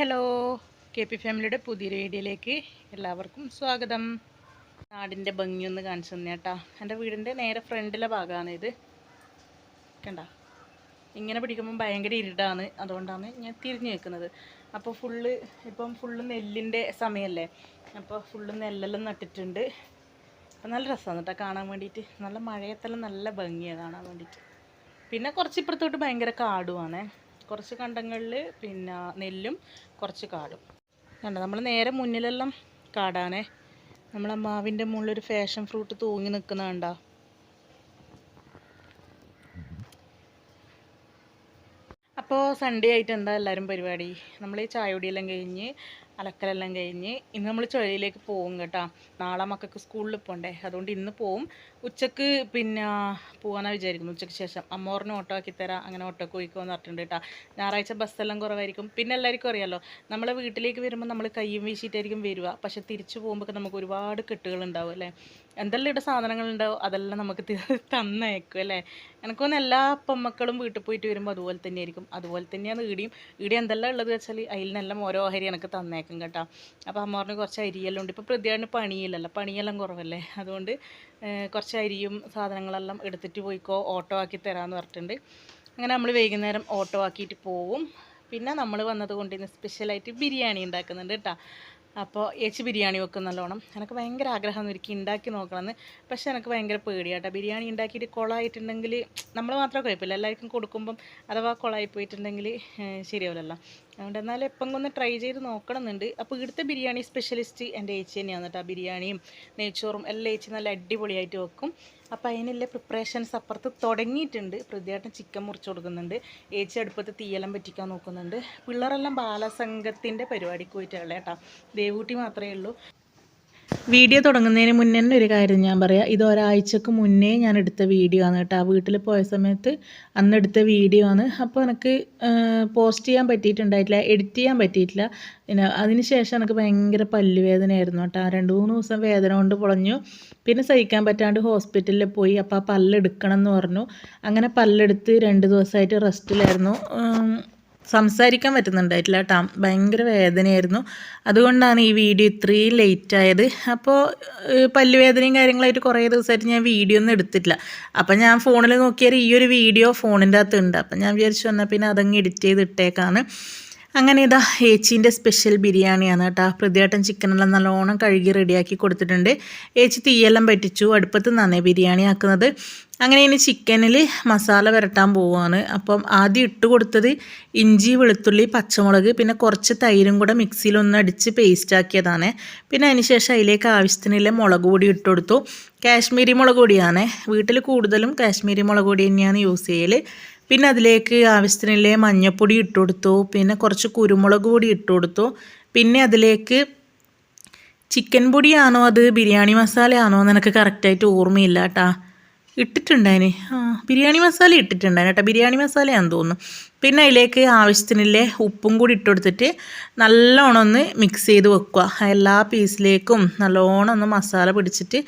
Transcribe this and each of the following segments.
Hello K P ഫാമിലിയുടെ പുതിയൊരു വീഡിയോയിലേക്ക് എല്ലാവർക്കും സ്വാഗതം. നാടിന്റെ ഭംഗിയൊന്ന് കാണിച്ചു തന്നെ കേട്ടോ എന്റെ വീടിന്റെ നേരെ ഫ്രണ്ടിലെ ഭാഗമാണ് ഇത്. കണ്ട? ഇങ്ങനെ പിടിക്കുമ്പോൾ ഭയങ്കര ഇരുടാണ് അതുകൊണ്ടാണ് ഞാൻ തിരിഞ്ഞു വെക്കുന്നത് അപ്പോൾ ഫുള്ള് ഇപ്പം ഫുള്ള് നെല്ലിന്റെ സമയമല്ലേ? അപ്പോൾ ഫുള്ള് നെല്ലെല്ലാം നട്ടിട്ടുണ്ട്. അപ്പം നല്ല രസമാണ് കേട്ടോ കാണാൻ വേണ്ടിയിട്ട്. നല്ല മഴയത്തെല്ലാം നല്ല ഭംഗിയാണ് കാണാൻ വേണ്ടിയിട്ട്. പിന്നെ കുറച്ച് ഇപ്പുറത്തോട്ട് ഭയങ്കര കാടുമാണ് കുറച്ച് കണ്ടങ്ങളിൽ പിന്നെ നെല്ലും കുറച്ച് കാടും. കണ്ട നമ്മൾ നേരെ മുന്നിലെല്ലാം കാടാണേ. നമ്മളെ മാവിന്റെ മുകളിൽ ഒരു ഫാഷൻ ഫ്രൂട്ട് തൂങ്ങി നിൽക്കുന്ന കണ്ടോ. അപ്പോൾ സൺഡേ ആയിട്ട് എന്താ എല്ലാവരും പരിപാടി? നമ്മൾ ഈ ചായപൊടിയെല്ലാം കഴിഞ്ഞ് അലക്കലെല്ലാം കഴിഞ്ഞ് ഇന്ന് നമ്മൾ ചുഴലിയിലേക്ക് പോകും കേട്ടോ. നാളെ മക്കൾക്ക് സ്കൂളിൽ പോകണ്ടേ അതുകൊണ്ട് ഇന്ന് പോവും. ഉച്ചയ്ക്ക് പിന്നെ പോകാനാണ് വിചാരിക്കുന്നു. ഉച്ചയ്ക്ക് ശേഷം അമ്മോറിന് ഓട്ടോ ആക്കി തരാം അങ്ങനെ ഓട്ടോക്ക് പോയിക്കോന്ന് പറഞ്ഞിട്ടുണ്ട് കേട്ടോ. ഞായറാഴ്ച ബസ്സെല്ലാം കുറവായിരിക്കും. പിന്നെ എല്ലാവർക്കും അറിയാമല്ലോ നമ്മളെ വീട്ടിലേക്ക് വരുമ്പോൾ നമ്മൾ കയ്യും വീശിയിട്ടായിരിക്കും വരിക. പക്ഷെ തിരിച്ചു പോകുമ്പോൾ നമുക്ക് ഒരുപാട് കെട്ടുകൾ ഉണ്ടാവും അല്ലേ? എന്തെല്ലാം ഇവിടെ സാധനങ്ങളുണ്ടാവും അതെല്ലാം നമുക്ക് തന്നേക്കും അല്ലേ? എനിക്ക് തോന്നുന്നു എല്ലാ അപ്പമ്മക്കളും വീട്ടിൽ പോയിട്ട് വരുമ്പോൾ അതുപോലെ തന്നെയായിരിക്കും. അതുപോലെ തന്നെയാണ് ഈടിയും ഈടി എന്തെല്ലാം ഉള്ളത് വെച്ചാൽ അതിലെല്ലാം ഓരോ അരി എനിക്ക് തന്നേക്കും കേട്ടോ. അപ്പോൾ അമ്മോറിന് കുറച്ച് അരിയെല്ലാം ഉണ്ട്. ഇപ്പോൾ പ്രതിയാണ് പണിയില്ലല്ലോ. പണിയെല്ലാം കുറവല്ലേ? അതുകൊണ്ട് കുറച്ച് അരിയും സാധനങ്ങളെല്ലാം എടുത്തിട്ട് പോയിക്കോ ഓട്ടോ ആക്കി തരാമെന്ന് പറഞ്ഞിട്ടുണ്ട്. അങ്ങനെ നമ്മൾ വൈകുന്നേരം ഓട്ടോ ആക്കിയിട്ട് പോവും. പിന്നെ നമ്മൾ വന്നത് കൊണ്ട് ഇന്ന് സ്പെഷ്യലായിട്ട് ബിരിയാണി ഉണ്ടാക്കുന്നുണ്ട് കേട്ടോ അപ്പോൾ ഏച്ചി ബിരിയാണി വെക്കും നല്ലോണം. എനിക്ക് ഭയങ്കര ആഗ്രഹം ഒരിക്കൽ ഉണ്ടാക്കി നോക്കണമെന്ന് പക്ഷേ എനിക്ക് ഭയങ്കര പേടിയാട്ടോ ബിരിയാണി ഉണ്ടാക്കിയിട്ട് കുളമായിട്ടുണ്ടെങ്കിൽ നമ്മൾ മാത്രം കുഴപ്പമില്ല. എല്ലാവർക്കും കൊടുക്കുമ്പം അഥവാ കുളമായി പോയിട്ടുണ്ടെങ്കിൽ ശരിയാവില്ലല്ലോ. അതുകൊണ്ട് എന്നാലും എപ്പം ട്രൈ ചെയ്ത് നോക്കണമെന്നുണ്ട്. അപ്പോൾ ഇവിടുത്തെ ബിരിയാണി സ്പെഷ്യലിസ്റ്റ് എന്റെ ഏച്ചി തന്നെയാണ് കേട്ടോ ബിരിയാണിയും നെയ്ച്ചോറും എല്ലാം ഏച്ചി നല്ല അടിപൊളിയായിട്ട് വെക്കും. അപ്പോൾ അതിനുള്ള പ്രിപ്പറേഷൻസ് അപ്പുറത്ത് തുടങ്ങിയിട്ടുണ്ട്. പ്രതിയായിട്ട് ചിക്കൻ മുറിച്ച് കൊടുക്കുന്നുണ്ട്. ഏച്ചി അടുപ്പത്ത് തീയെല്ലാം പറ്റിക്കാൻ നോക്കുന്നുണ്ട്. പിള്ളേരെല്ലാം ബാലസംഘത്തിന്റെ പരിപാടിക്ക് പോയിട്ടുള്ളത് കേട്ടോ. ദേവൂട്ടി മാത്രമേ ഉള്ളൂ. വീഡിയോ തുടങ്ങുന്നതിന് മുന്നേ തന്നെ ഒരു കാര്യം ഞാൻ പറയാം. ഇത് ഒരാഴ്ചക്ക് മുന്നേ ഞാൻ എടുത്ത വീഡിയോ ആണ് കേട്ടോ. ആ വീട്ടിൽ പോയ സമയത്ത് അന്ന് എടുത്ത വീഡിയോ ആണ്. അപ്പോൾ എനിക്ക് പോസ്റ്റ് ചെയ്യാൻ പറ്റിയിട്ടുണ്ടായിട്ടില്ല എഡിറ്റ് ചെയ്യാൻ പറ്റിയിട്ടില്ല. പിന്നെ അതിന് ശേഷം എനിക്ക് ഭയങ്കര പല്ലുവേദനയായിരുന്നു കേട്ടോ. രണ്ട് മൂന്ന് ദിവസം വേദന കൊണ്ട് പൊളഞ്ഞു. പിന്നെ സഹിക്കാൻ പറ്റാണ്ട് ഹോസ്പിറ്റലിൽ പോയി. അപ്പോൾ ആ പല്ലെടുക്കണം എന്ന് പറഞ്ഞു. അങ്ങനെ പല്ലെടുത്ത് രണ്ട് ദിവസമായിട്ട് റെസ്റ്റിലായിരുന്നു. സംസാരിക്കാൻ പറ്റുന്നുണ്ടായിട്ടില്ല. കേട്ടോ ഭയങ്കര വേദനയായിരുന്നു. അതുകൊണ്ടാണ് ഈ വീഡിയോ ഇത്രയും ലേറ്റ് ആയത്. അപ്പോൾ പല്ലുവേദനയും കാര്യങ്ങളായിട്ട് കുറേ ദിവസമായിട്ട് ഞാൻ വീഡിയോ ഒന്നും എടുത്തിട്ടില്ല. അപ്പം ഞാൻ ഫോണിൽ നോക്കിയാൽ ഈ ഒരു വീഡിയോ ഫോണിന്റെ അകത്ത് ഉണ്ട്. അപ്പം ഞാൻ വിചാരിച്ചു വന്നാൽ പിന്നെ അതങ്ങ് എഡിറ്റ് ചെയ്ത് ഇട്ടേക്കാണ് അങ്ങനെ ഇതാ ഏച്ചീന്റെ സ്പെഷ്യൽ ബിരിയാണിയാണ് കേട്ടോ. പ്രതിയാട്ടൻ ചിക്കനെല്ലാം നല്ലോണം കഴുകി റെഡിയാക്കി കൊടുത്തിട്ടുണ്ട്. ഏച്ചി തീയെല്ലാം പറ്റിച്ചു. അടുപ്പത്ത് നന്നേ ബിരിയാണി ആക്കുന്നത്. അങ്ങനെ ഇനി ചിക്കനിൽ മസാല വരട്ടാൻ പോവുകയാണ് അപ്പം ആദ്യം ഇട്ട് കൊടുത്തത് ഇഞ്ചി വെളുത്തുള്ളി പച്ചമുളക് പിന്നെ കുറച്ച് തൈരും കൂടെ മിക്സിയിലൊന്ന് അടിച്ച് പേസ്റ്റ് ആക്കിയതാണ്. പിന്നെ അതിനുശേഷം അതിലേക്ക് ആവശ്യത്തിനുള്ള മുളക് പൊടി ഇട്ട് കൊടുത്തു. കാശ്മീരി മുളക് പൊടിയാണ്. വീട്ടിൽ കൂടുതലും കാശ്മീരി മുളക് പൊടി തന്നെയാണ് യൂസ് ചെയ്യൽ പിന്നെ അതിലേക്ക് ആവശ്യത്തിനുള്ള മഞ്ഞൾപ്പൊടി ഇട്ട് കൊടുത്തു. പിന്നെ കുറച്ച് കുരുമുളക് പൊടി ഇട്ട് കൊടുത്തു. പിന്നെ അതിലേക്ക് ചിക്കൻ പൊടിയാണോ അത്? ബിരിയാണി മസാലയാണോ? എന്ന് എനിക്ക് കറക്റ്റായിട്ട് ഓർമ്മയില്ല കേട്ടാ ഇട്ടിട്ടുണ്ടായിന്. ആ ബിരിയാണി മസാല ഇട്ടിട്ടുണ്ടായിന് കേട്ടോ. ബിരിയാണി മസാലയാണെന്ന് തോന്നുന്നു. പിന്നെ അതിലേക്ക് ആവശ്യത്തിനുള്ള ഉപ്പും കൂടി ഇട്ട് കൊടുത്തിട്ട് നല്ലോണം ഒന്ന് മിക്സ് ചെയ്ത് വെക്കുക. എല്ലാ പീസിലേക്കും നല്ലോണം ഒന്ന് മസാല പിടിച്ചിട്ട്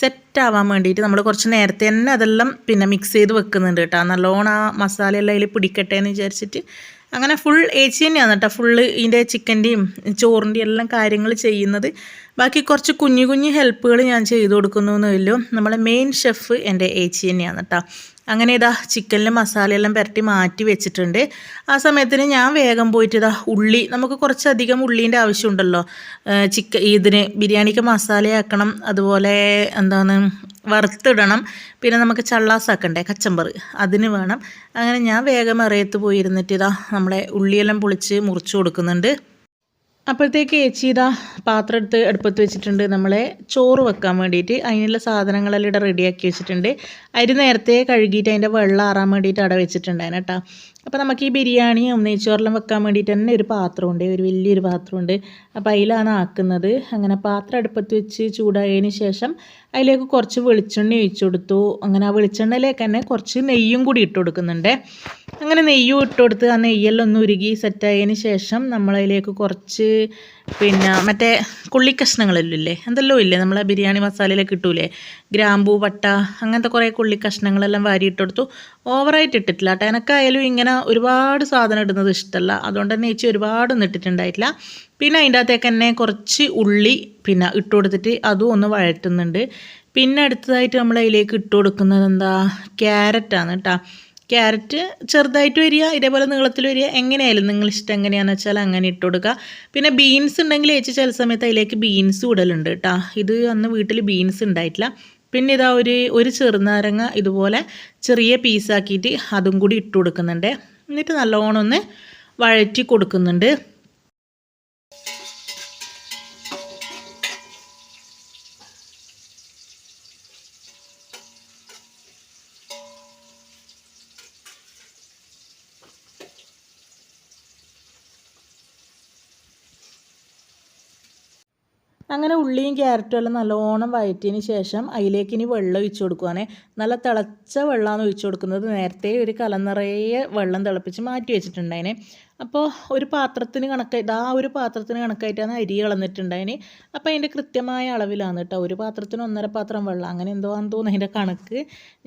സെറ്റാവാൻ വേണ്ടിയിട്ട് നമ്മൾ കുറച്ച് നേരത്തെ തന്നെ അതെല്ലാം പിന്നെ മിക്സ് ചെയ്ത് വെക്കുന്നുണ്ട് കേട്ടോ. നല്ലോണം ആ മസാലയെല്ലാം അതിൽ പിടിക്കട്ടെ എന്ന് വിചാരിച്ചിട്ട് അങ്ങനെ ഫുൾ ഏച്ചി തന്നെയാണ് കേട്ടോ ഫുള്ള് ഇതിന്റെ ചിക്കന്റെയും ചോറിന്റെയും എല്ലാം കാര്യങ്ങൾ ചെയ്യുന്നത്. ബാക്കി കുറച്ച് കുഞ്ഞു കുഞ്ഞു ഹെൽപ്പുകൾ ഞാൻ ചെയ്തു കൊടുക്കുന്നൊന്നുമില്ലോ നമ്മളെ മെയിൻ ഷെഫ് എന്റെ ഏച്ചി തന്നെയാണ് കേട്ടോ അങ്ങനെ ഇതാ ചിക്കനിൽ മസാലയെല്ലാം പുരട്ടി മാറ്റി വെച്ചിട്ടുണ്ട്. ആ സമയത്തിന് ഞാൻ വേഗം പോയിട്ട് ഇതാ ഉള്ളി നമുക്ക് കുറച്ചധികം ഉള്ളീന്റെ ആവശ്യമുണ്ടല്ലോ. ചിക്കൻ ഇതിന് ബിരിയാണിക്ക് മസാലയാക്കണം അതുപോലെ എന്താണ് വറുത്തിടണം പിന്നെ നമുക്ക് ചള്ളാസാക്കണ്ടേ കച്ചമ്പർ അതിന് വേണം. അങ്ങനെ ഞാൻ വേഗം അറിയത്ത് പോയിരുന്നിട്ട് ഇതാ നമ്മളെ ഉള്ളിയെല്ലാം പൊളിച്ച് മുറിച്ച് കൊടുക്കുന്നുണ്ട്. അപ്പോഴത്തേക്ക് ഏച്ചി ഇതാ പാത്രം എടുത്ത് അടുപ്പത്ത് വെച്ചിട്ടുണ്ട്. നമ്മളെ ചോറ് വെക്കാൻ വേണ്ടിയിട്ട് അതിനുള്ള സാധനങ്ങളെല്ലാം ഇവിടെ റെഡിയാക്കി വെച്ചിട്ടുണ്ട്. അരി നേരത്തെ കഴുകിയിട്ട് അതിന്റെ വെള്ളം ആറാൻ വേണ്ടിയിട്ട് അവിടെ വെച്ചിട്ടുണ്ടായിരുന്നു കേട്ടോ. അപ്പോൾ നമുക്ക് ഈ ബിരിയാണിയും നെയ്ച്ചോറെല്ലാം വെക്കാൻ വേണ്ടിയിട്ട് തന്നെ ഒരു പാത്രമുണ്ട്. ഒരു വലിയൊരു പാത്രമുണ്ട്. അപ്പോൾ അതിലാണ് ആക്കുന്നത്. അങ്ങനെ പാത്രം അടുപ്പത്ത് വെച്ച് ചൂടായതിന് ശേഷം അതിലേക്ക് കുറച്ച് വെളിച്ചെണ്ണ ഒഴിച്ചു കൊടുത്തു. അങ്ങനെ ആ വെളിച്ചെണ്ണയിലേക്ക് തന്നെ കുറച്ച് നെയ്യും കൂടി ഇട്ട് കൊടുക്കുന്നുണ്ട്. അങ്ങനെ നെയ്യും ഇട്ട് കൊടുത്ത് ആ നെയ്യെല്ലാം ഒന്ന് ഉരുകി സെറ്റായതിന് ശേഷം നമ്മളതിലേക്ക് കുറച്ച് പിന്നെ മറ്റേ കുള്ളിക്കഷ്ണങ്ങളെല്ലാം ഇല്ലേ എന്തെല്ലോ ഇല്ലേ? നമ്മളെ ബിരിയാണി മസാലയിലേക്ക് കിട്ടൂലേ? ഗ്രാമ്പൂ പട്ട അങ്ങനത്തെ കുറേ കുള്ളിക്കഷ്ണങ്ങളെല്ലാം വാരി ഇട്ട് കൊടുത്തു ഓവറായിട്ട് ഇട്ടിട്ടില്ല. കേട്ടോ. എനക്കായാലും ഇങ്ങനെ ഒരുപാട് സാധനം ഇടുന്നത് ഇഷ്ടമല്ല അതുകൊണ്ട് തന്നെ ചേച്ചി ഒരുപാടൊന്നും ഇട്ടിട്ടുണ്ടായിട്ടില്ല. പിന്നെ അതിന്റെ അകത്തേക്ക് തന്നെ കുറച്ച് ഉള്ളി പിന്നെ ഇട്ട് കൊടുത്തിട്ട് അതും ഒന്ന് വഴറ്റുന്നുണ്ട്. പിന്നെ അടുത്തതായിട്ട് നമ്മൾ അതിലേക്ക് ഇട്ട് കൊടുക്കുന്നത് എന്താ? ക്യാരറ്റാണ് കേട്ടോ. ക്യാരറ്റ് ചെറുതായിട്ട് വരിക ഇതേപോലെ നീളത്തിൽ വരിക എങ്ങനെയായാലും നിങ്ങൾ ഇഷ്ടം എങ്ങനെയാണെന്ന് വെച്ചാൽ അങ്ങനെ ഇട്ട് കൊടുക്കുക. പിന്നെ ബീൻസ് ഉണ്ടെങ്കിൽ ചേച്ചി ചില സമയത്ത് അതിലേക്ക് ബീൻസ് ഇടലുണ്ട് കേട്ടോ ഇത് അന്ന് വീട്ടിൽ ബീൻസ് ഉണ്ടായിട്ടില്ല. പിന്നെ ഇതാ ഒരു ഒരു ചെറുനാരങ്ങ ഇതുപോലെ ചെറിയ പീസാക്കിയിട്ട് അതും കൂടി ഇട്ട് കൊടുക്കുന്നുണ്ട്. എന്നിട്ട് നല്ലോണം ഒന്ന് വഴറ്റി കൊടുക്കുന്നുണ്ട്. അങ്ങനെ ഉള്ളിയും ക്യാരറ്റും എല്ലാം നല്ലോണം വഴറ്റിയതിന് ശേഷം അതിലേക്ക് ഇനി വെള്ളം ഒഴിച്ചു കൊടുക്കുവാണേ. നല്ല തിളച്ച വെള്ളമാണ് ഒഴിച്ചു കൊടുക്കുന്നത്. നേരത്തെ ഒരു കലനിറയെ വെള്ളം തിളപ്പിച്ച് മാറ്റി വെച്ചിട്ടുണ്ടായിനെ. അപ്പോൾ ഒരു പാത്രത്തിന് കണക്കായിട്ട് ആ ഒരു പാത്രത്തിന് കണക്കായിട്ടാണ് അരി കളന്നിട്ടുണ്ടായിന് അപ്പോൾ അതിന്റെ കൃത്യമായ അളവിലാണ് കേട്ടോ. ഒരു പാത്രത്തിന് ഒന്നര പാത്രം വെള്ളം. അങ്ങനെ എന്തോ തോന്നുന്നു അതിന്റെ കണക്ക്.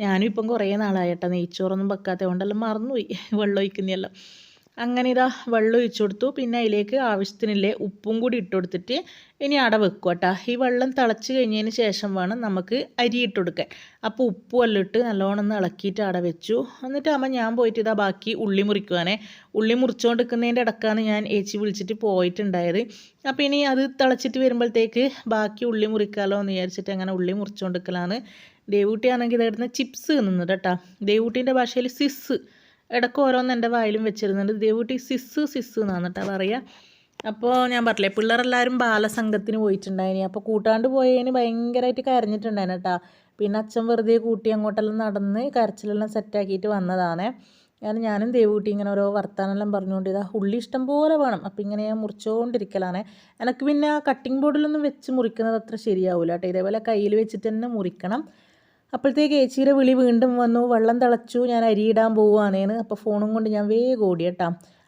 ഞാനും ഇപ്പം കുറേ നാളായിട്ടോ നെയ്ച്ചോറൊന്നും വെക്കാത്തത് കൊണ്ടെല്ലാം മറന്നുപോയി വെള്ളം ഒഴിക്കുന്നതെല്ലാം അങ്ങനെ ഇതാ വെള്ളം ഒഴിച്ചു കൊടുത്തു. പിന്നെ അതിലേക്ക് ആവശ്യത്തിനില്ലേ ഉപ്പും കൂടി ഇട്ട് കൊടുത്തിട്ട് ഇനി അട വെക്കുക കേട്ടോ ഈ വെള്ളം തിളച്ച് കഴിഞ്ഞതിന് ശേഷം വേണം നമുക്ക് അരി ഇട്ട് കൊടുക്കാൻ. അപ്പോൾ ഉപ്പും എല്ലാം ഇട്ട് നല്ലോണം ഒന്ന് ഇളക്കിയിട്ട് അട വെച്ചു. എന്നിട്ട് അമ്മ ഞാൻ പോയിട്ട് ഇതാ ബാക്കി ഉള്ളി മുറിക്കുവാനേ ഉള്ളി മുറിച്ചുകൊണ്ടിരിക്കുന്നതിന്റെ ഇടക്കാണ് ഞാൻ ഏച്ചി വിളിച്ചിട്ട് പോയിട്ടുണ്ടായത്. അപ്പോൾ ഇനി അത് തിളച്ചിട്ട് വരുമ്പോഴത്തേക്ക് ബാക്കി ഉള്ളി മുറിക്കാമല്ലോ എന്ന് വിചാരിച്ചിട്ട് അങ്ങനെ ഉള്ളി മുറിച്ചുകൊണ്ടിരിക്കലാണ് ദേവൂട്ടിയാണെങ്കിൽ ഇതായിരുന്നു ചിപ്സ് നിന്നത് കേട്ടോ ദേവൂട്ടീന്റെ ഭാഷയിൽ സിസ്. ഇടയ്ക്ക് ഓരോന്ന് എന്റെ വായിലും വെച്ചിരുന്നുണ്ട്. ദേവൂട്ടി സിസ് സിസ് എന്നാണ് കേട്ടോ പറയുക അപ്പോൾ ഞാൻ പറഞ്ഞില്ലേ പിള്ളേരെല്ലാവരും ബാലസംഘത്തിന് പോയിട്ടുണ്ടായിനി. അപ്പോൾ കൂട്ടാണ്ട് പോയതിന് ഭയങ്കരമായിട്ട് കരഞ്ഞിട്ടുണ്ടായിന് കേട്ടോ പിന്നെ അച്ഛൻ വെറുതെ കൂട്ടി അങ്ങോട്ടെല്ലാം നടന്ന് കരച്ചിലെല്ലാം സെറ്റാക്കിയിട്ട് വന്നതാണ്. കാരണം ഞാനും ദേവൂട്ടി ഇങ്ങനെ ഓരോ വർത്താനെല്ലാം പറഞ്ഞുകൊണ്ട് ഇതാ ഉള്ളി ഇഷ്ടം പോലെ വേണം. അപ്പം ഇങ്ങനെ ഞാൻ മുറിച്ചുകൊണ്ടിരിക്കലാണ് എനിക്ക് പിന്നെ കട്ടിംഗ് ബോർഡിലൊന്നും വെച്ച് മുറിക്കുന്നത് അത്ര ശരിയാവില്ല കേട്ടോ ഇതേപോലെ കയ്യിൽ വെച്ചിട്ട് തന്നെ മുറിക്കണം. അപ്പോഴത്തേക്ക് ഏച്ചിയുടെ വിളി വീണ്ടും വന്നു വെള്ളം തിളച്ചു ഞാൻ അരിയിടാൻ പോവുകയാണേന്ന്. അപ്പോൾ ഫോണും കൊണ്ട് ഞാൻ വേഗം ഓടി കേട്ടോ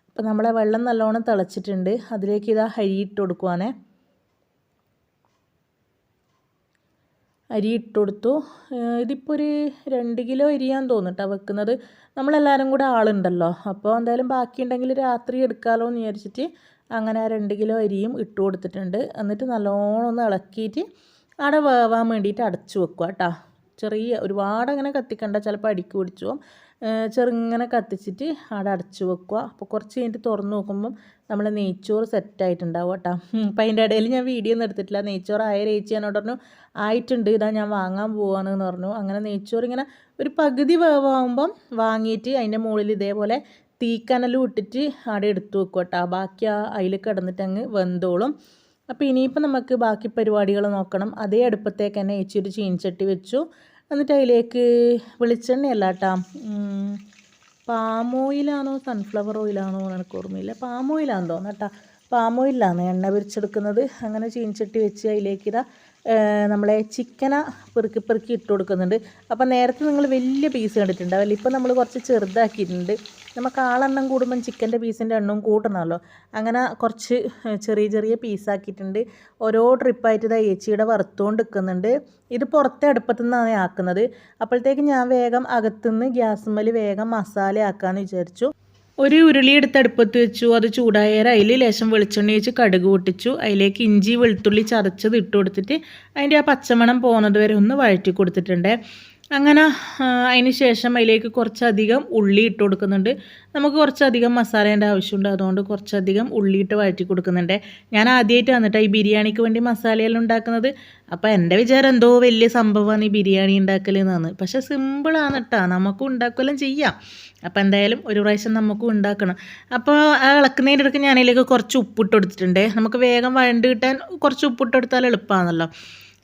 അപ്പോൾ നമ്മളെ വെള്ളം നല്ലോണം തിളച്ചിട്ടുണ്ട്. അതിലേക്ക് ഇതാ അരി ഇട്ട് കൊടുക്കുവാണേ. അരി ഇട്ട് കൊടുത്തു. ഇതിപ്പോൾ ഒരു രണ്ട് കിലോ അരിയാന്ന് തോന്നിട്ടാ വെക്കുന്നത്. നമ്മളെല്ലാവരും കൂടെ ആളുണ്ടല്ലോ. അപ്പോൾ എന്തായാലും ബാക്കിയുണ്ടെങ്കിൽ രാത്രി എടുക്കാമല്ലോ എന്ന് വിചാരിച്ചിട്ട് അങ്ങനെ ആ രണ്ട് കിലോ അരിയും ഇട്ട് കൊടുത്തിട്ടുണ്ട്. എന്നിട്ട് നല്ലോണം ഒന്ന് ഇളക്കിയിട്ട് അവിടെ വേവാൻ വേണ്ടിയിട്ട് അടച്ചു വെക്കുക കേട്ടോ ചെറിയ ഒരുപാട് അങ്ങനെ കത്തിക്കണ്ട ചിലപ്പോൾ അടിക്ക് പിടിച്ചു. ചെറുങ്ങനെ കത്തിച്ചിട്ട് അവിടെ അടച്ചു വെക്കുക. അപ്പോൾ കുറച്ച് കഴിഞ്ഞിട്ട് തുറന്ന് നോക്കുമ്പം നമ്മൾ നെയ്ച്ചോറ് സെറ്റായിട്ടുണ്ടാവും കേട്ടോ. അപ്പം അതിന്റെ ഇടയിൽ ഞാൻ വീഡിയോ ഒന്നും എടുത്തിട്ടില്ല. നെയ്ച്ചോറ് ആയ രേച്ചി എന്നോട് പറഞ്ഞു ആയിട്ടുണ്ട് ഇതാ ഞാൻ വാങ്ങാൻ പോവാണെന്ന് പറഞ്ഞു. അങ്ങനെ നെയ്ച്ചോറ് ഇങ്ങനെ ഒരു പകുതി വേവാകുമ്പം വാങ്ങിയിട്ട് അതിന്റെ മുകളിൽ ഇതേപോലെ തീക്കനലും ഇട്ടിട്ട് അവിടെ എടുത്തു വെക്കുക കേട്ടോ. ബാക്കി ആ അതിൽ കിടന്നിട്ട് അങ്ങ് വെന്തോളും. അപ്പോൾ ഇനിയിപ്പോൾ നമുക്ക് ബാക്കി പരിപാടികൾ നോക്കണം. അതേ അടുപ്പത്തേക്ക് തന്നെ ഒരു ചീനച്ചട്ടി വെച്ചു. എന്നിട്ട് അതിലേക്ക് വെളിച്ചെണ്ണയല്ല കേട്ടോ പാം ഓയിലാണോ സൺഫ്ലവർ ഓയിലാണോ എനിക്ക് ഓർമ്മയില്ല. പാം ഓയിലാണെന്ന് തോന്നുന്നു കേട്ടോ. പാം ഓയിലാണ് എണ്ണ പിരിച്ചെടുക്കുന്നത് അങ്ങനെ ചീനച്ചട്ടി വെച്ച് അതിലേക്ക് ഇതാ നമ്മളെ ചിക്കന പെറുക്കി പെറുക്കി ഇട്ട് കൊടുക്കുന്നുണ്ട്. അപ്പോൾ നേരത്തെ നിങ്ങൾ വലിയ പീസ് കണ്ടിട്ടുണ്ടാവില്ല ഇപ്പോൾ നമ്മൾ കുറച്ച് ചെറുതാക്കിയിട്ടുണ്ട്. നമുക്ക് ആളെണ്ണം കൂടുമ്പം ചിക്കന്റെ പീസിന്റെ എണ്ണവും കൂട്ടണമല്ലോ. അങ്ങനെ കുറച്ച് ചെറിയ ചെറിയ പീസാക്കിയിട്ടുണ്ട് ഓരോ ട്രിപ്പായിട്ട് ഇതാ ഏച്ചിയുടെ വറുത്തുകൊണ്ട് നിൽക്കുന്നുണ്ട് ഇത് പുറത്തെ അടുപ്പത്തു നിന്നാണ് ആക്കുന്നത്. അപ്പോഴത്തേക്ക് ഞാൻ വേഗം അകത്തുനിന്ന് ഗ്യാസ് ഗ്യാസുമ്മൽ വേഗം മസാല ആക്കാമെന്ന് വിചാരിച്ചു. ഒരു ഉരുളി എടുത്ത് അടുപ്പത്ത് വെച്ചു. അത് ചൂടായാൽ അതിൽ ലേശം വെളിച്ചെണ്ണ വെച്ച് കടുക് പൊട്ടിച്ചു. അതിലേക്ക് ഇഞ്ചി വെളുത്തുള്ളി ചതച്ചത് ഇട്ട് കൊടുത്തിട്ട് അതിന്റെ ആ പച്ചമണം പോകുന്നത് വരെ ഒന്ന് വഴറ്റി കൊടുത്തിട്ടുണ്ട്. അങ്ങനെ അതിന് ശേഷം അതിലേക്ക് കുറച്ചധികം ഉള്ളി ഇട്ട് കൊടുക്കുന്നുണ്ട്. നമുക്ക് കുറച്ചധികം മസാലേന്റെ ആവശ്യമുണ്ട്. അതുകൊണ്ട് കുറച്ചധികം ഉള്ളി ഇട്ട് വഴറ്റി കൊടുക്കുന്നുണ്ട്. ഞാൻ ആദ്യമായിട്ട് വന്നിട്ട് ഈ ബിരിയാണിക്ക് വേണ്ടി മസാലയെല്ലാം ഉണ്ടാക്കുന്നത്. അപ്പോൾ എന്റെ വിചാരം എന്തോ വലിയ സംഭവമാണ് ഈ ബിരിയാണി ഉണ്ടാക്കലെന്നാണ്. പക്ഷേ സിമ്പിളാണ് കേട്ടോ നമുക്കും ഉണ്ടാക്കുകയെല്ലാം ചെയ്യാം. അപ്പോൾ എന്തായാലും ഒരു പ്രാവശ്യം നമുക്കും ഉണ്ടാക്കണം. അപ്പോൾ ആ ഇളക്കുന്നതിന്റെ ഇടയ്ക്ക് ഞാനതിലേക്ക് കുറച്ച് ഉപ്പിട്ട് കൊടുത്തിട്ടുണ്ട്. നമുക്ക് വേഗം വഴണ്ട് കിട്ടാൻ കുറച്ച് ഉപ്പിട്ട് കൊടുത്താൽ എളുപ്പമാണല്ലോ.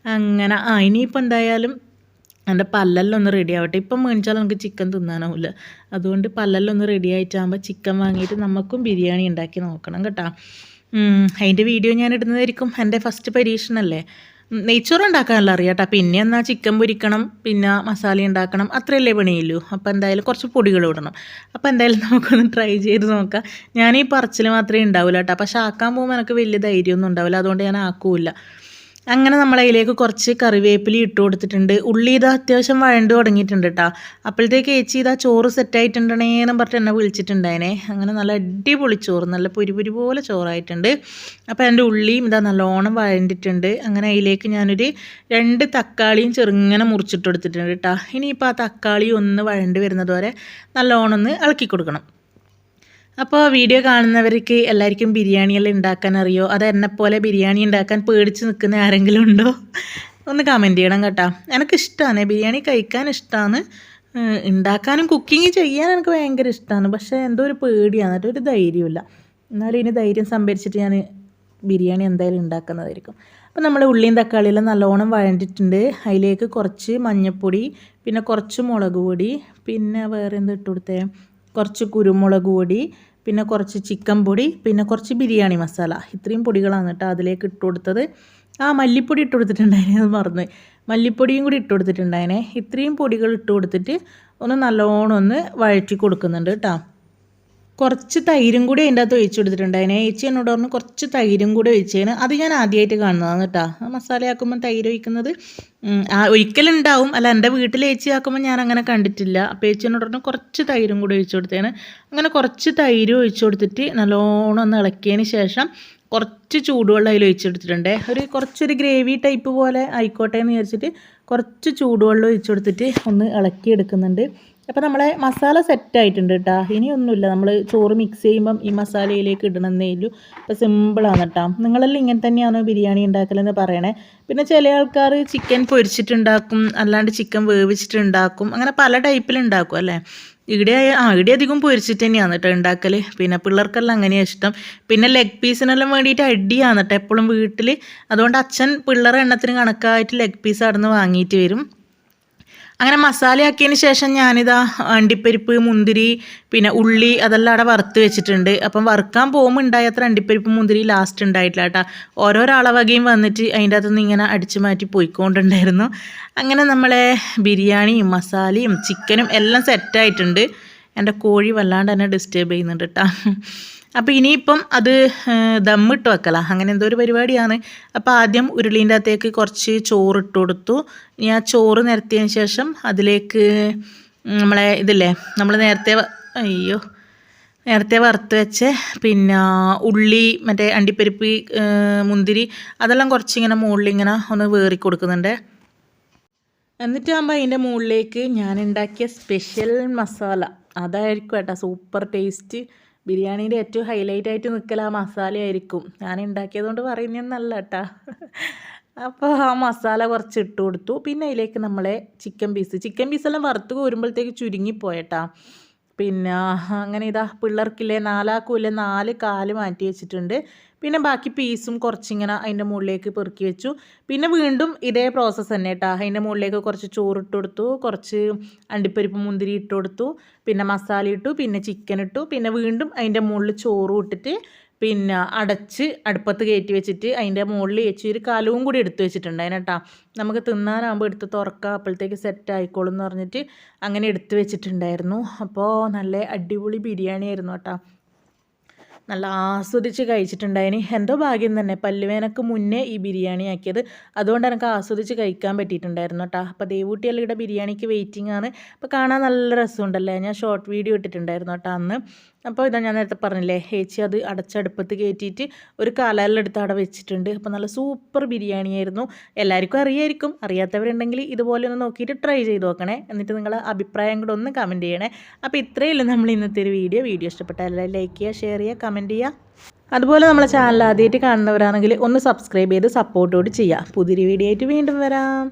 അങ്ങനെ ആ ഇനിയിപ്പോൾ എന്തായാലും എന്റെ പല്ലെല്ലാം റെഡി ആവട്ടെ. ഇപ്പം മേടിച്ചാൽ നമുക്ക് ചിക്കൻ തിന്നാനാവില്ല അതുകൊണ്ട് പല്ലെല്ലാം റെഡി ആയിട്ടാകുമ്പോൾ ചിക്കൻ വാങ്ങിയിട്ട് നമുക്കും ബിരിയാണി ഉണ്ടാക്കി നോക്കണം കേട്ടോ. അതിന്റെ വീഡിയോ ഞാൻ ഇടുന്നതായിരിക്കും എന്റെ ഫസ്റ്റ് പരീക്ഷണമല്ലേ നെയ്ച്ചോറ് ഉണ്ടാക്കാനല്ല അറിയാം പിന്നെ എന്നാൽ ചിക്കൻ പൊരിക്കണം പിന്നെ മസാല ഉണ്ടാക്കണം അത്രയല്ലേ പണിയുള്ളൂ. അപ്പോൾ എന്തായാലും കുറച്ച് പൊടികൾ ഇടണം. അപ്പോൾ എന്തായാലും നമുക്കൊന്ന് ട്രൈ ചെയ്ത് നോക്കാം. ഞാൻ ഈ പറച്ചിൽ മാത്രമേ ഉണ്ടാവില്ല കേട്ടോ. പക്ഷേ ആക്കാൻ പോകുമ്പോൾ എനിക്ക് വലിയ ധൈര്യമൊന്നും ഉണ്ടാവില്ല. അതുകൊണ്ട് ഞാൻ ആക്കൂല അങ്ങനെ നമ്മൾ അതിലേക്ക് കുറച്ച് കറിവേപ്പില ഇട്ട് കൊടുത്തിട്ടുണ്ട്. ഉള്ളി ഇതാ അത്യാവശ്യം വഴണ്ട് തുടങ്ങിയിട്ടുണ്ട് കേട്ടോ അപ്പോഴത്തേക്ക് ഏച്ചി ഇതാ ചോറ് സെറ്റായിട്ടുണ്ടെന്നേന്നും പറഞ്ഞിട്ട് എന്നെ വിളിച്ചിട്ടുണ്ടായിനെ. അങ്ങനെ നല്ല അടിപൊളി ചോറ് നല്ല പുരിപുരി പോലെ ചോറായിട്ടുണ്ട്. അപ്പോൾ എന്റെ ഉള്ളിയും ഇതാ നല്ലോണം വഴണ്ടിട്ടുണ്ട്. അങ്ങനെ അതിലേക്ക് ഞാനൊരു രണ്ട് തക്കാളിയും ചെറുങ്ങനെ മുറിച്ചിട്ട് കൊടുത്തിട്ടുണ്ട് കേട്ടോ ഇനിയിപ്പോൾ ആ തക്കാളി ഒന്ന് വഴണ്ട് വരുന്നത് വരെ നല്ലോണം ഒന്ന് ഇളക്കി കൊടുക്കണം. അപ്പോൾ വീഡിയോ കാണുന്നവർക്ക് എല്ലാവർക്കും ബിരിയാണിയെല്ലാം ഉണ്ടാക്കാൻ അറിയോ? അത് എന്നെപ്പോലെ ബിരിയാണി ഉണ്ടാക്കാൻ പേടിച്ച് നിൽക്കുന്ന ആരെങ്കിലും ഉണ്ടോ? ഒന്ന് കമന്റ് ചെയ്യണം കേട്ടോ. എനിക്കിഷ്ടമാണ് ബിരിയാണി കഴിക്കാൻ ഇഷ്ടമാണ് ഉണ്ടാക്കാനും കുക്കിംഗ് ചെയ്യാൻ എനിക്ക് ഭയങ്കര ഇഷ്ടമാണ് പക്ഷേ എന്തോ ഒരു പേടിയാണ്. ഒരു ധൈര്യമില്ല എന്നാലും ഇനി ധൈര്യം സംഭരിച്ചിട്ട് ഞാൻ ബിരിയാണി എന്തായാലും ഉണ്ടാക്കുന്നതായിരിക്കും. അപ്പോൾ നമ്മൾ ഉള്ളിയും തക്കാളിയെല്ലാം നല്ലോണം വഴണ്ടിട്ടുണ്ട്. അതിലേക്ക് കുറച്ച് മഞ്ഞൾപ്പൊടി പിന്നെ കുറച്ച് മുളക് പൊടി പിന്നെ വേറെ എന്ത് ഇട്ട് കൊടുത്തേ? കുറച്ച് കുരുമുളക് പൊടി പിന്നെ കുറച്ച് ചിക്കൻ പൊടി പിന്നെ കുറച്ച് ബിരിയാണി മസാല. ഇത്രയും പൊടികളാണ് കേട്ടോ അതിലേക്ക് ഇട്ട് കൊടുത്തത്. ആ മല്ലിപ്പൊടി ഇട്ട് കൊടുത്തിട്ടുണ്ടായിരുന്നു അത് മറന്ന് മല്ലിപ്പൊടിയും കൂടി ഇട്ട് കൊടുത്തിട്ടുണ്ടായിനെ. ഇത്രയും പൊടികൾ ഇട്ട് കൊടുത്തിട്ട് ഒന്ന് നല്ലോണം ഒന്ന് വഴറ്റി കൊടുക്കുന്നുണ്ട് കേട്ടോ. കുറച്ച് തൈരും കൂടി അതിന്റെ അകത്ത് ഒഴിച്ചു കൊടുത്തിട്ടുണ്ട്. അതിനെ ഏച്ചി എന്നോട് പറഞ്ഞു കുറച്ച് തൈരും കൂടി ഒഴിച്ചതിന് അത് ഞാൻ ആദ്യമായിട്ട് കാണുന്നതാണ് കേട്ടോ. മസാലയാക്കുമ്പോൾ തൈര് ഒഴിക്കുന്നത് ആ ഒരിക്കലുണ്ടാവും അല്ല എന്റെ വീട്ടിൽ ഏച്ചി ആക്കുമ്പോൾ ഞാൻ അങ്ങനെ കണ്ടിട്ടില്ല. അപ്പോൾ ഏച്ചി എന്നോട് പറഞ്ഞു കുറച്ച് തൈരും കൂടി ഒഴിച്ചു കൊടുത്തേന് അങ്ങനെ കുറച്ച് തൈര് ഒഴിച്ചു കൊടുത്തിട്ട് നല്ലോണം ഒന്ന് ഇളക്കിയതിന് ശേഷം കുറച്ച് ചൂടുവെള്ളം അതിൽ ഒഴിച്ചെടുത്തിട്ടുണ്ട് ഒരു കുറച്ചൊരു ഗ്രേവി ടൈപ്പ് പോലെ ആയിക്കോട്ടെ എന്ന് വിചാരിച്ചിട്ട് കുറച്ച് ചൂടുവെള്ളം ഒഴിച്ചു കൊടുത്തിട്ട് ഒന്ന് ഇളക്കി എടുക്കുന്നുണ്ട് അപ്പോൾ നമ്മളെ മസാല സെറ്റ് ആയിട്ടുണ്ട് കേട്ടോ ഇനിയൊന്നുമില്ല. നമ്മൾ ചോറ് മിക്സ് ചെയ്യുമ്പം ഈ മസാലയിലേക്ക് ഇടണമെന്നേ ഉള്ളൂ. അപ്പോൾ സിമ്പിളാണ് കേട്ടോ നിങ്ങളെല്ലാം ഇങ്ങനെ തന്നെയാണോ ബിരിയാണി ഉണ്ടാക്കലെന്ന് പറയണേ? പിന്നെ ചില ആൾക്കാർ ചിക്കൻ പൊരിച്ചിട്ടുണ്ടാക്കും അല്ലാണ്ട് ചിക്കൻ വേവിച്ചിട്ടുണ്ടാക്കും അങ്ങനെ പല ടൈപ്പിലുണ്ടാക്കും അല്ലേ? ഇവിടെ ആ ഇവിടെ അധികം പൊരിച്ചിട്ട് തന്നെയാണ് കേട്ടോ ഉണ്ടാക്കൽ പിന്നെ പിള്ളേർക്കെല്ലാം അങ്ങനെയാണ് ഇഷ്ടം. പിന്നെ ലെഗ് പീസിനെല്ലാം വേണ്ടിയിട്ട് അടിയാണ് കേട്ടോ എപ്പോഴും വീട്ടിൽ അതുകൊണ്ട് അച്ഛൻ പിള്ളേരെ എണ്ണത്തിന് കണക്കായിട്ട് ലെഗ് പീസ് അവിടെ നിന്ന് വാങ്ങിയിട്ട് വരും. അങ്ങനെ മസാലയാക്കിയതിന് ശേഷം ഞാനിതാ അണ്ടിപ്പരിപ്പ് മുന്തിരി പിന്നെ ഉള്ളി അതെല്ലാം അവിടെ വറുത്ത് വെച്ചിട്ടുണ്ട്. അപ്പം വറുക്കാൻ പോകുമ്പോൾ ഉണ്ടായ അത്ര അണ്ടിപ്പരിപ്പ് മുന്തിരി ലാസ്റ്റ് ഉണ്ടായിട്ടില്ല കേട്ടോ. ഓരോരോ അളവകയും വന്നിട്ട് അതിന്റെ അകത്തുനിന്ന് ഇങ്ങനെ അടിച്ചു മാറ്റി പോയിക്കൊണ്ടുണ്ടായിരുന്നു അങ്ങനെ നമ്മളെ ബിരിയാണിയും മസാലയും ചിക്കനും എല്ലാം സെറ്റായിട്ടുണ്ട് എന്റെ കോഴി വല്ലാണ്ട് തന്നെ ഡിസ്റ്റേബ് ചെയ്യുന്നുണ്ട് കേട്ടോ. അപ്പോൾ ഇനിയിപ്പം അത് ദമ്മിട്ട് വെക്കല. അങ്ങനെ എന്തോ ഒരു പരിപാടിയാണ്. അപ്പോൾ ആദ്യം ഉരുളീന്റെ അകത്തേക്ക് കുറച്ച് ചോറ് ഇട്ട് കൊടുത്തു. ഇനി ആ ചോറ് നിരത്തിയതിന് ശേഷം അതിലേക്ക് നമ്മളെ ഇതില്ലേ നമ്മൾ നേരത്തെ അയ്യോ നേരത്തെ വറുത്ത് വെച്ച് പിന്നെ ഉള്ളി മറ്റേ അണ്ടിപ്പരിപ്പ് മുന്തിരി അതെല്ലാം കുറച്ചിങ്ങനെ മുകളിൽ ഇങ്ങനെ ഒന്ന് വേറി കൊടുക്കുന്നുണ്ട്. എന്നിട്ടാകുമ്പോൾ അതിന്റെ മുകളിലേക്ക് ഞാൻ ഉണ്ടാക്കിയ സ്പെഷ്യൽ മസാല. അതായിരിക്കും കേട്ടോ സൂപ്പർ ടേസ്റ്റ്. ബിരിയാണീന്റെ ഏറ്റവും ഹൈലൈറ്റ് ആയിട്ട് നിൽക്കൽ ആ മസാലയായിരിക്കും ഞാൻ ഉണ്ടാക്കിയതുകൊണ്ട് പറയുന്നതെന്നല്ല കേട്ടാ അപ്പോൾ ആ മസാല കുറച്ച് ഇട്ട് കൊടുത്തു. പിന്നെ അതിലേക്ക് നമ്മളെ ചിക്കൻ പീസ് ചിക്കൻ പീസെല്ലാം വറുത്ത് കോരുമ്പോഴത്തേക്ക് ചുരുങ്ങിപ്പോയട്ടാ പിന്നെ അങ്ങനെ ഇതാ പിള്ളേർക്കില്ലേ നാലാക്കൂല്ലേ നാല് കാൽ മാറ്റി വെച്ചിട്ടുണ്ട്. പിന്നെ ബാക്കി പീസും കുറച്ചിങ്ങനെ അതിന്റെ മുകളിലേക്ക് പെറുക്കി വെച്ചു. പിന്നെ വീണ്ടും ഇതേ പ്രോസസ്സ് തന്നെ കേട്ടോ അതിന്റെ മുകളിലേക്ക് കുറച്ച് ചോറ് ഇട്ട് കൊടുത്തു കുറച്ച് അണ്ടിപ്പരിപ്പ് മുന്തിരി ഇട്ട് കൊടുത്തു പിന്നെ മസാല ഇട്ടു പിന്നെ ചിക്കൻ ഇട്ടു പിന്നെ വീണ്ടും അതിന്റെ മുകളിൽ ചോറും ഇട്ടിട്ട് പിന്നെ അടച്ച് അടുപ്പത്ത് കയറ്റി വെച്ചിട്ട് അതിന്റെ മുകളിൽ വെച്ച് ഒരു കലവും കൂടി എടുത്ത് വെച്ചിട്ടുണ്ട് കേട്ടോ നമുക്ക് തിന്നാനാകുമ്പോൾ എടുത്ത് തുറക്കുക അപ്പോഴത്തേക്ക് സെറ്റ് ആയിക്കോളും എന്ന് പറഞ്ഞിട്ട് അങ്ങനെ എടുത്ത് വെച്ചിട്ടുണ്ടായിരുന്നു. അപ്പോൾ നല്ല അടിപൊളി ബിരിയാണി ആയിരുന്നു കേട്ടോ നല്ല ആസ്വദിച്ച് കഴിച്ചിട്ടുണ്ടായിന്. എന്തോ ഭാഗ്യം തന്നെ. പല്ലുവേനക്ക് മുന്നേ ഈ ബിരിയാണി ആക്കിയത്. അതുകൊണ്ട് എനിക്ക് ആസ്വദിച്ച് കഴിക്കാൻ പറ്റിയിട്ടുണ്ടായിരുന്നു കേട്ടോ അപ്പോൾ ദേവൂട്ടിയല്ലയുടെ ബിരിയാണിക്ക് വെയിറ്റിംഗ് ആണ്. അപ്പോൾ കാണാൻ നല്ല രസമുണ്ടല്ലേ? ഞാൻ ഷോർട്ട് വീഡിയോ ഇട്ടിട്ടുണ്ടായിരുന്നു കേട്ടോ അന്ന്. അപ്പോൾ ഇതാ ഞാൻ നേരത്തെ പറഞ്ഞില്ലേ ഏച്ചി അത് അടച്ചടുപ്പത്ത് കയറ്റിയിട്ട് ഒരു കലയിലെടുത്ത് അവിടെ വെച്ചിട്ടുണ്ട്. അപ്പോൾ നല്ല സൂപ്പർ ബിരിയാണി ആയിരുന്നു എല്ലാവർക്കും അറിയായിരിക്കും. അറിയാത്തവരുണ്ടെങ്കിൽ ഇതുപോലെ ഒന്ന് നോക്കിയിട്ട് ട്രൈ ചെയ്ത് നോക്കണേ. എന്നിട്ട് നിങ്ങളെ അഭിപ്രായം കൂടെ ഒന്ന് കമന്റ് ചെയ്യണേ അപ്പോൾ ഇത്രയല്ലേ നമ്മൾ ഇന്നത്തെ ഒരു വീഡിയോ വീഡിയോ ഇഷ്ടപ്പെട്ടാൽ ലൈക്ക് ചെയ്യുക ഷെയർ ചെയ്യുക കമന്റ് ചെയ്യുക അതുപോലെ നമ്മളെ ചാനൽ ആദ്യമായിട്ട് കാണുന്നവരാണെങ്കിൽ ഒന്ന് സബ്സ്ക്രൈബ് ചെയ്ത് സപ്പോർട്ടോട് ചെയ്യുക പുതിയൊരു വീഡിയോ ആയിട്ട് വീണ്ടും വരാം.